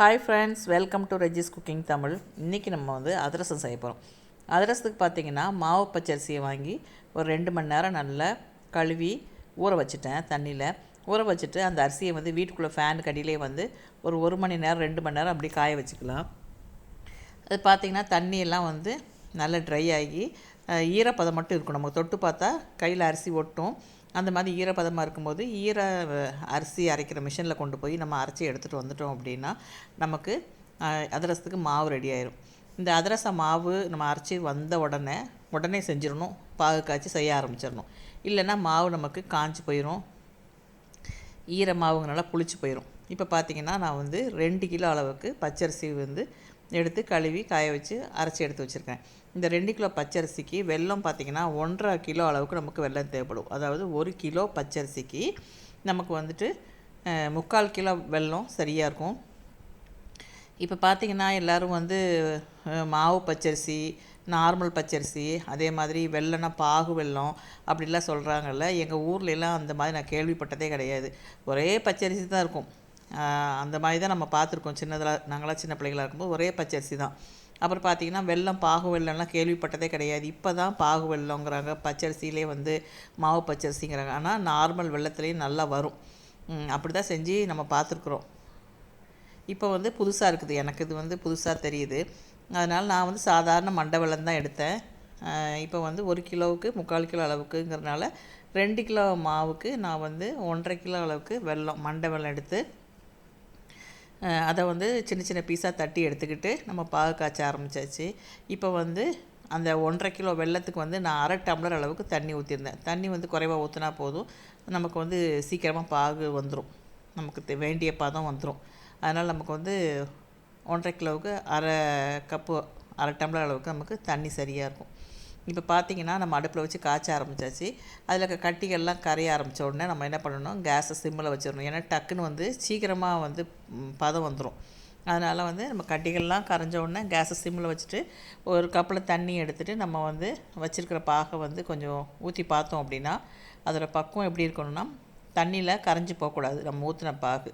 Hi friends welcome to Regis cooking Tamil இன்றைக்கி நம்ம வந்து அதிரசம் செய்ய போகிறோம் அதிரசத்துக்கு பார்த்தீங்கன்னா மாவு பச்சரிசியை வாங்கி ஒரு ரெண்டு மணி நேரம் நல்லா கழுவி ஊற வச்சுட்டேன் தண்ணியில். ஊற வச்சுட்டு அந்த அரிசியை வந்து வீட்டுக்குள்ளே ஃபேன் கடியிலே வந்து ஒரு ஒரு மணி நேரம் ரெண்டு மணி நேரம் அப்படி காய வச்சுக்கலாம். அது பார்த்திங்கன்னா தண்ணியெல்லாம் வந்து நல்லா ட்ரை ஆகி ஈரப்பதம் மட்டும் இருக்கும். நமக்கு தொட்டு பார்த்தா கையில் அரிசி ஒட்டும். அந்த மாதிரி ஈரப்பதமாக இருக்கும்போது ஈர அரிசி அரைக்கிற மிஷினில் கொண்டு போய் நம்ம அரைச்சி எடுத்துகிட்டு வந்துட்டோம் அப்படின்னா நமக்கு அதிரசத்துக்கு மாவு ரெடி ஆயிரும். இந்த அதிரச மாவு நம்ம அரைச்சி வந்த உடனே உடனே செஞ்சிடணும். பாகு காய்ச்சி செய்ய ஆரம்பிச்சிடணும். இல்லைன்னா மாவு நமக்கு காஞ்சி போயிடும் ஈர மாவுங்கனால புளிச்சு போயிடும் இப்போ பார்த்தீங்கன்னா நான் வந்து ரெண்டு கிலோ அளவுக்கு பச்சரிசி வந்து எடுத்து கழுவி காய வச்சு அரைச்சி எடுத்து வச்சுருக்கேன். இந்த ரெண்டு கிலோ பச்சரிசிக்கு வெல்லம் பார்த்தீங்கன்னா ஒன்றரை கிலோ அளவுக்கு நமக்கு வெல்லம் தேவைப்படும். அதாவது ஒரு கிலோ பச்சரிசிக்கு நமக்கு வந்துட்டு முக்கால் கிலோ வெல்லம் சரியாக இருக்கும். இப்போ பார்த்திங்கன்னா எல்லோரும் வந்து மாவு பச்சரிசி நார்மல் பச்சரிசி அதே மாதிரி வெள்ளனா பாகு வெல்லம் அப்படிலாம் சொல்கிறாங்கல்ல எங்கள் ஊர்லெலாம் அந்த மாதிரி நான் கேள்விப்பட்டதே கிடையாது. ஒரே பச்சரிசி தான் இருக்கும். அந்த மாதிரி தான் நம்ம பார்த்துருக்கோம் சின்னதில் நாங்களாம் சின்ன பிள்ளைகளாக இருக்கும்போது ஒரே பச்சரிசி தான். அப்புறம் பார்த்தீங்கன்னா வெல்லம் பாகு வெள்ளம்லாம் கேள்விப்பட்டதே கிடையாது. இப்போ தான் பாகு வெல்லங்கிறாங்க பச்சரிசியிலே வந்து மாவு பச்சரிசிங்கிறாங்க. ஆனால் நார்மல் வெள்ளத்துலேயும் நல்லா வரும். அப்படி தான் செஞ்சு நம்ம பார்த்துருக்குறோம். இப்போ வந்து புதுசாக இருக்குது. எனக்கு இது வந்து புதுசாக தெரியுது. அதனால் நான் வந்து சாதாரண மண்டை வெல்லம் தான் எடுத்தேன். இப்போ வந்து ஒரு கிலோவுக்கு முக்கால் கிலோ அளவுக்குங்கிறனால ரெண்டு கிலோ மாவுக்கு நான் வந்து ஒன்றரை கிலோ அளவுக்கு வெல்லம் மண்டை வெல்லம் எடுத்து அதை வந்து சின்ன சின்ன பீஸாக தட்டி எடுத்துக்கிட்டு நம்ம பாகு காய்ச்ச ஆரம்பிச்சாச்சு. இப்போ வந்து அந்த ஒன்றரை கிலோ வெல்லத்துக்கு வந்து நான் அரை டம்ளர் அளவுக்கு தண்ணி ஊற்றிருந்தேன் தண்ணி வந்து குறைவாக ஊற்றினா போதும். நமக்கு வந்து சீக்கிரமாக பாகு வந்துடும் நமக்கு வேண்டிய பதம் வந்துடும் அதனால் நமக்கு வந்து ஒன்றரை கிலோவுக்கு அரை கப்பு அரை டம்ளர் அளவுக்கு நமக்கு தண்ணி சரியாக இருக்கும். இப்போ பார்த்தீங்கன்னா நம்ம அடுப்பில் வச்சு காய்ச்ச ஆரம்பிச்சாச்சு. அதில் இருக்க கட்டிகள்லாம் கரைய ஆரம்பித்த உடனே நம்ம என்ன பண்ணணும்? கேஸை சிம்மில் வச்சிடணும். ஏன்னா டக்குன்னு வந்து சீக்கிரமாக வந்து பதம் வந்துடும் அதனால் வந்து நம்ம கட்டிகள்லாம் கரைஞ்ச உடனே கேஸை சிம்மில் வச்சுட்டு ஒரு கப்பில் தண்ணி எடுத்துகிட்டு நம்ம வந்து வச்சுருக்கிற பாகை வந்து கொஞ்சம் ஊற்றி பார்த்தோம் அப்படின்னா அதோடய பக்குவம் எப்படி இருக்கணும்னா தண்ணியில் கரைஞ்சி போகக்கூடாது. நம்ம ஊற்றின பாகு.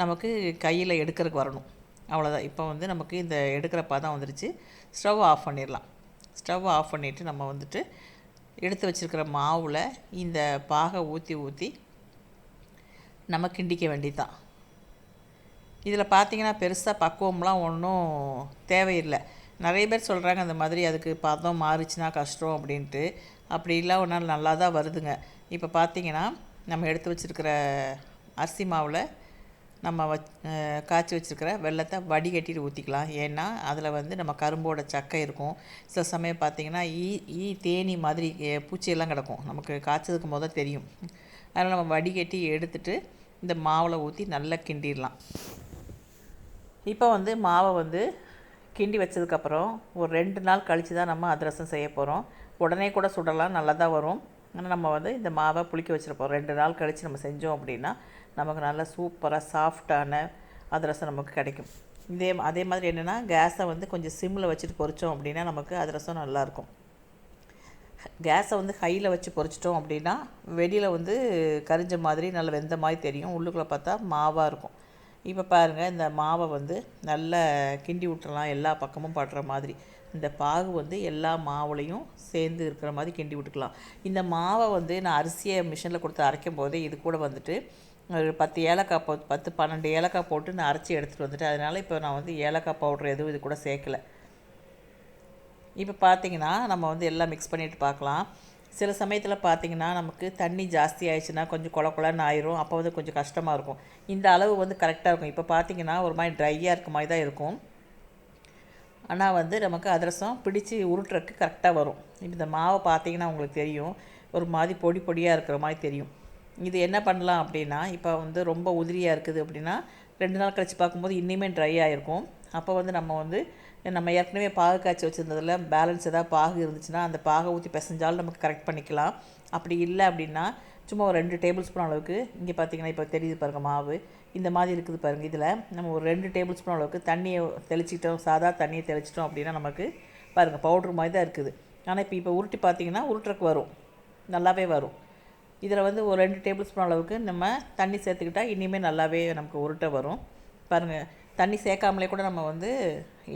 நமக்கு கையில் எடுக்கிறதுக்கு வரணும். அவ்வளோதான் இப்போ வந்து நமக்கு இந்த எடுக்கிற பதம் வந்துருச்சு. ஸ்டவ் ஆஃப் பண்ணிடலாம். ஸ்டவ் ஆஃப் பண்ணிவிட்டு நம்ம வந்துட்டு எடுத்து வச்சுருக்கிற மாவில் இந்த பாகை ஊற்றி ஊற்றி நம்ம கிண்டிக்க வேண்டிதான் இதில் பார்த்திங்கன்னா பெருசாக பக்குவம்லாம் ஒன்றும் தேவையில்லை. நிறைய பேர் சொல்கிறாங்க அந்த மாதிரி அதுக்கு பதம் மாறிச்சுன்னா கஷ்டம் அப்படின்ட்டு. அப்படிலாம் ஒரு நாள் நல்லா தான் வருதுங்க. இப்போ பார்த்திங்கன்னா நம்ம எடுத்து வச்சுருக்கிற அரிசி மாவில் நம்ம வச் காய்ச்சி வச்சுருக்கிற வெள்ளத்தை வடிகட்டிட்டு ஊற்றிக்கலாம் ஏன்னா அதில் வந்து நம்ம கரும்போட சக்கை இருக்கும். சில சமயம் பார்த்தீங்கன்னா ஈ ஈ தேனி மாதிரி பூச்சியெல்லாம் கிடக்கும். நமக்கு காய்ச்சதுக்கு தான் தெரியும். அதனால் நம்ம வடிகட்டி எடுத்துட்டு இந்த மாவில் ஊற்றி நல்லா கிண்டிடலாம். இப்போ வந்து மாவை வந்து கிண்டி வச்சதுக்கப்புறம் ஒரு ரெண்டு நாள் கழித்து தான் நம்ம அதிரசம் செய்ய போகிறோம் உடனே கூட சுடலாம் நல்லா தான் வரும். ஆனால் நம்ம வந்து இந்த மாவை புளிக்க வச்சுருப்போம். ரெண்டு நாள் கழித்து நம்ம செஞ்சோம் அப்படின்னா நமக்கு நல்லா சூப்பராக சாஃப்டான அதிரசம் நமக்கு கிடைக்கும். இதே அதே மாதிரி என்னென்னா கேஸை வந்து கொஞ்சம் சிம்மில் வச்சுட்டு பொறிச்சோம் அப்படின்னா நமக்கு அதிரசம் நல்லாயிருக்கும். கேஸை வந்து ஹையில் வச்சு பொறிச்சிட்டோம் அப்படின்னா வெளியில் வந்து கரிஞ்ச மாதிரி நல்ல வெந்த மாதிரி தெரியும். உள்ளுக்குள்ளே பார்த்தா மாவாக இருக்கும். இப்போ பாருங்கள் இந்த மாவை வந்து நல்லா கிண்டி விட்டுறலாம் எல்லா பக்கமும் படுற மாதிரி. இந்த பாகு வந்து எல்லா மாவுலையும் சேர்ந்து இருக்கிற மாதிரி கிண்டி விட்டுக்கலாம். இந்த மாவை வந்து நான் அரிசியை மிஷினில் கொடுத்து அரைக்கும் போதே இது கூட வந்துட்டு ஒரு பத்து ஏலக்காய் போ பத்து பன்னெண்டு ஏலக்காய் போட்டு நான் அரைச்சி எடுத்துகிட்டு வந்துட்டேன். அதனால் இப்போ நான் வந்து ஏலக்காய் பவுட்ரு எதுவும் இது கூட சேர்க்கல. இப்போ பார்த்தீங்கன்னா நம்ம வந்து எல்லாம் மிக்ஸ் பண்ணிட்டு பார்க்கலாம் சில சமயத்தில் பார்த்தீங்கன்னா நமக்கு தண்ணி ஜாஸ்தி ஆயிடுச்சுன்னா கொஞ்சம் கொல குளன்னு ஆயிரும். அப்போ வந்து கொஞ்சம் கஷ்டமாக இருக்கும். இந்த அளவு வந்து கரெக்டாக இருக்கும். இப்போ பார்த்தீங்கன்னா ஒரு மாதிரி ட்ரையாக இருக்க மாதிரி தான் இருக்கும். ஆனால் வந்து நமக்கு அதிரசம் பிடிச்சி உருட்டுறக்கு கரெக்டாக வரும். இப்போ இந்த மாவை பார்த்தீங்கன்னா உங்களுக்கு தெரியும். ஒரு மாதிரி பொடி பொடியாக இருக்கிற மாதிரி தெரியும். இது என்ன பண்ணலாம் அப்படின்னா இப்போ வந்து ரொம்ப உதிரியாக இருக்குது அப்படின்னா ரெண்டு நாள் கழித்து பார்க்கும்போது இன்னுமே ட்ரை ஆகிருக்கும் அப்போ வந்து நம்ம வந்து நம்ம ஏற்கனவே பாகு காய்ச்சி வச்சுருந்ததில் பேலன்ஸ் ஏதாவது பாகு இருந்துச்சுன்னா அந்த பாகை ஊற்றி பிசைஞ்சாலும் நமக்கு கரெக்ட் பண்ணிக்கலாம். அப்படி இல்லை அப்படின்னா சும்மா ஒரு ரெண்டு டேபிள் ஸ்பூன் அளவுக்கு இங்கே பார்த்தீங்கன்னா இப்போ தெரியுது பாருங்கள் மாவு. இந்த மாதிரி இருக்குது பாருங்கள் இதில். நம்ம ஒரு ரெண்டு டேபிள் ஸ்பூன் அளவுக்கு தண்ணியை தெளிச்சிட்டோம் சாதா தண்ணியை தெளிச்சிட்டோம் அப்படின்னா நமக்கு பாருங்கள் பவுட்ரு மாதிரி தான் இருக்குது. ஆனால் இப்போ இப்போ உருட்டி பார்த்தீங்கன்னா உருட்டுறக்கு வரும். நல்லாவே வரும். இதில் வந்து ஒரு ரெண்டு டேபிள் ஸ்பூன் அளவுக்கு நம்ம தண்ணி சேர்த்துக்கிட்டா இனிமேல் நல்லாவே நமக்கு உருட்டை வரும். பாருங்கள் தண்ணி சேர்க்காமலே கூட நம்ம வந்து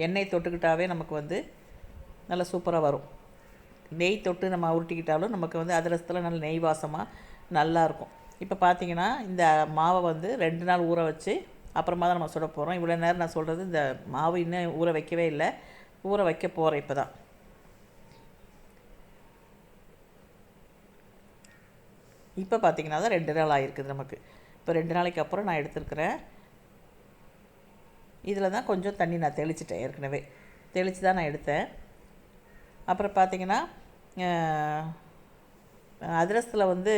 எண்ணெய் தொட்டுக்கிட்டாவே நமக்கு வந்து நல்லா சூப்பராக வரும். நெய் தொட்டு நம்ம உருட்டிக்கிட்டாலும் நமக்கு வந்து அதிரசத்தில் நல்ல நெய் வாசமாக நல்லாயிருக்கும் இப்போ பார்த்தீங்கன்னா இந்த மாவை வந்து ரெண்டு நாள் ஊற வச்சு அப்புறமா தான் நம்ம சுட போகிறோம் இவ்வளோ நேரம் நான் சொல்கிறது இந்த மாவு இன்னும் ஊற வைக்கவே இல்லை. ஊற வைக்க போகிறேன் இப்போ தான் இப்போ பார்த்திங்கன்னா தான் ரெண்டு நாள் ஆகிருக்குது நமக்கு. இப்போ ரெண்டு நாளைக்கு அப்புறம் நான் எடுத்துருக்குறேன். இதில் தான் கொஞ்சம் தண்ணி நான் தெளிச்சிட்டேன் ஏற்கனவே. தெளித்து தான் நான் எடுத்தேன். அப்புறம் பார்த்திங்கன்னா அதிரசத்தில் வந்து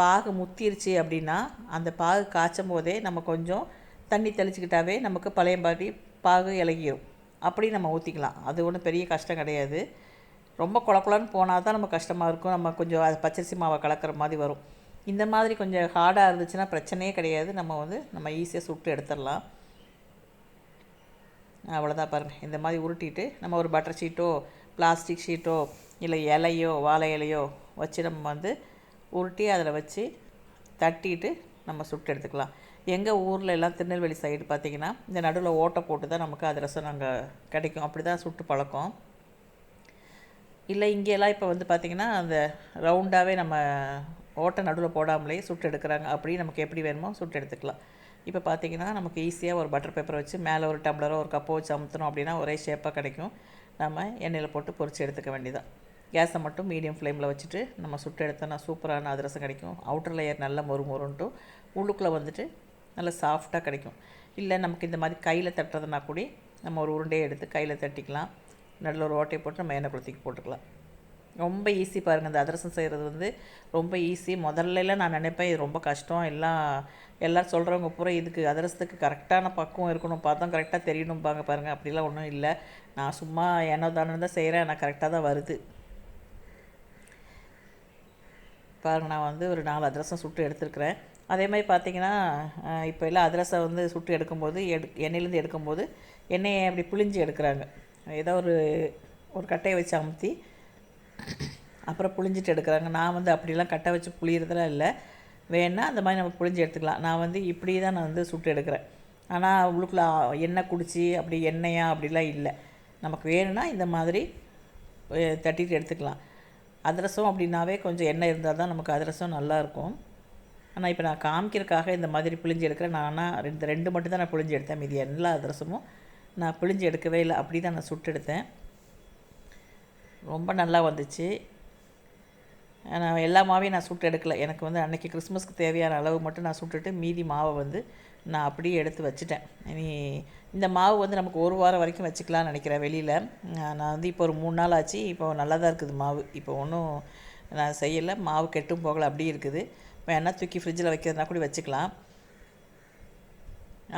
பாகு முத்திருச்சு அப்படின்னா அந்த பாகு காய்ச்சும் போதே நம்ம கொஞ்சம் தண்ணி தெளிச்சுக்கிட்டாவே நமக்கு பழைய மாதிரி பாகு இலகிடும் அப்படி நம்ம ஊற்றிக்கலாம் அது ஒன்றும் பெரிய கஷ்டம் கிடையாது. ரொம்ப குளக்குளன்னு போனால் தான் நம்ம கஷ்டமாக இருக்கும். நம்ம கொஞ்சம் அது பச்சரிசி மாவை கலக்கிற மாதிரி வரும். இந்த மாதிரி கொஞ்சம் ஹார்டாக இருந்துச்சுன்னா பிரச்சனையே கிடையாது. நம்ம வந்து நம்ம ஈஸியாக சுட்டு எடுத்துடலாம். அவ்வளோதான் பாருங்கள் இந்த மாதிரி உருட்டிட்டு நம்ம ஒரு பட்டர் ஷீட்டோ பிளாஸ்டிக் ஷீட்டோ இல்லை இலையோ வாழை இலையோ வச்சு நம்ம வந்து உருட்டி அதில் வச்சு தட்டிட்டு நம்ம சுட்டு எடுத்துக்கலாம். எங்கள் ஊரில் எல்லாம் திருநெல்வேலி சைடு பார்த்திங்கன்னா இந்த நடுவில் ஓட்டை போட்டு தான் நமக்கு அதிரசம் நாங்கள் கிடைக்கும். அப்படி தான் சுட்டு பழக்கம். இல்லை இங்கேலாம் இப்போ வந்து பார்த்திங்கன்னா அந்த ரவுண்டாகவே நம்ம ஓட்டை நடுவில் போடாமலே சுட்டு எடுக்கிறாங்க. அப்படி நமக்கு எப்படி வேணுமோ சுட்டு எடுத்துக்கலாம். இப்போ பார்த்திங்கன்னா நமக்கு ஈஸியாக ஒரு பட்டர் பேப்பரை வச்சு மேலே ஒரு டம்ளரோ ஒரு கப்போ வச்சு அமுத்தணும் அப்படின்னா ஒரே ஷேப்பாக கிடைக்கும். நம்ம எண்ணெயில் போட்டு பொரித்து எடுத்துக்க வேண்டியதான் கேஸை மட்டும் மீடியம் ஃப்ளேமில் வச்சுட்டு நம்ம சுட்டு எடுத்தோன்னா சூப்பரான அதிரசம் கிடைக்கும். அவுட்டர் லேயர் நல்ல மொறு மொறுன்ட்டும் உள்ளுக்குள்ளே வந்துட்டு நல்லா சாஃப்டாக கிடைக்கும். இல்லை நமக்கு இந்த மாதிரி கையில் தட்டுறதுனா கூட நம்ம ஒரு உருண்டையை எடுத்து கையில் தட்டிக்கலாம். நடுவில் ஒரு ஓட்டையை போட்டு நம்ம எண்ணெய் குளத்திக்கு போட்டுக்கலாம். ரொம்ப ஈஸி பாருங்கள் இந்த அதிரசம் செய்கிறது வந்து ரொம்ப ஈஸி முதல்லலாம் நான் நினைப்பேன் இது ரொம்ப கஷ்டம். எல்லாம் எல்லோரும் சொல்கிறவங்க பூரா இதுக்கு அதிரசத்துக்கு கரெக்டான பக்குவம் இருக்கணும். பார்த்தோம் கரெக்டாக தெரியணும்பாங்க பாருங்கள் அப்படிலாம் ஒன்றும் இல்லை. நான் சும்மா என்ன தானே தான் செய்கிறேன் ஆனால் கரெக்டாக தான் வருது. பாருங்கள் நான் வந்து ஒரு நாலு அதிரசம் சுட்டு எடுத்துருக்குறேன். அதே மாதிரி பார்த்தீங்கன்னா இப்போ எல்லாம் அதிரசம் வந்து சுட்டு எடுக்கும்போது எடு எண்ணெயிலேருந்து எடுக்கும்போது எண்ணெயை அப்படி புளிஞ்சு எடுக்கிறாங்க. ஏதோ ஒரு ஒரு கட்டையை வச்சு அமுத்தி அப்புறம் புளிஞ்சிட்டு எடுக்கிறாங்க. நான் வந்து அப்படிலாம் கட்டை வச்சு புளியறதுலாம் இல்லை. வேணால் அந்த மாதிரி நம்ம புளிஞ்சு எடுத்துக்கலாம். நான் வந்து இப்படி தான் நான் வந்து சுட்டு எடுக்கிறேன். ஆனால் உள்ளுக்குள்ள எண்ணெய் குடித்து அப்படி எண்ணெயா அப்படிலாம் இல்லை. நமக்கு வேணும்னா இந்த மாதிரி தட்டிட்டு எடுத்துக்கலாம். அதிரசம் அப்படின்னாவே கொஞ்சம் எண்ணெய் இருந்தால் தான் நமக்கு அதிரசம் நல்லாயிருக்கும். ஆனால் இப்போ நான் காமிக்கிறதுக்காக இந்த மாதிரி பிழிஞ்சு எடுக்கிறேன். நானாக ரெண்டு ரெண்டு மட்டும் தான் நான் பிழிஞ்சு எடுத்தேன். மீதி எல்லா அதிரசமும் நான் பிழிஞ்சு எடுக்கவே இல்லை. அப்படி தான் நான் சுட்டு எடுத்தேன். ரொம்ப நல்லா வந்துச்சு. நான் எல்லா மாவையும் நான் சுட்டு எடுக்கலை. எனக்கு வந்து அன்றைக்கி கிறிஸ்மஸ்க்கு தேவையான அளவு மட்டும் நான் சுட்டுட்டு மீதி மாவை வந்து நான் அப்படியே எடுத்து வச்சுட்டேன். இனி இந்த மாவு வந்து நமக்கு ஒரு வாரம் வரைக்கும் வச்சுக்கலாம்னு நினைக்கிறேன் வெளியில். நான் வந்து இப்போ ஒரு மூணு நாள் ஆச்சு. இப்போ நல்லா தான் இருக்குது மாவு. இப்போ ஒன்றும் நான் செய்யலை. மாவு கெட்டும் போகலை. அப்படியே இருக்குது. வேணால் தூக்கி ஃப்ரிட்ஜில் வைக்கிறதுனா கூட வச்சுக்கலாம்.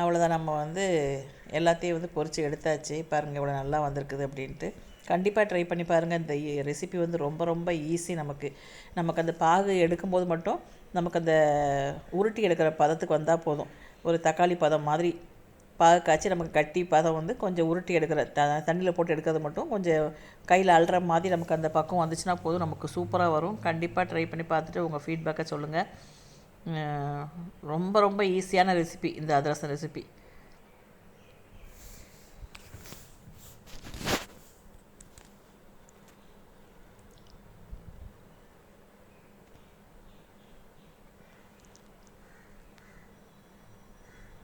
அவ்வளோதான் நம்ம வந்து எல்லாத்தையும் வந்து பொறிச்சு எடுத்தாச்சு. பாருங்கள் இவ்வளோ நல்லா வந்திருக்குது அப்படின்ட்டு. கண்டிப்பாக ட்ரை பண்ணி பாருங்கள் இந்த ரெசிபி வந்து ரொம்ப ரொம்ப ஈஸி நமக்கு. நமக்கு அந்த பாகு எடுக்கும்போது மட்டும் நமக்கு அந்த உருட்டி எடுக்கிற பதத்துக்கு வந்தால் போதும். ஒரு தக்காளி பதம் மாதிரி பாகு காய்ச்சி நமக்கு கட்டி பதம் வந்து கொஞ்சம் உருட்டி எடுக்கிற த தண்ணியில் போட்டு எடுக்கிறது மட்டும் கொஞ்சம் கையில் அழுற மாதிரி நமக்கு அந்த பக்கம் வந்துச்சுன்னா போதும். நமக்கு சூப்பராக வரும். கண்டிப்பாக ட்ரை பண்ணி பார்த்துட்டு உங்கள் ஃபீட்பேக்கை சொல்லுங்கள் ரொம்ப ரொம்ப ஈஸியான ரெசிபி இந்த அதிரசம் ரெசிபி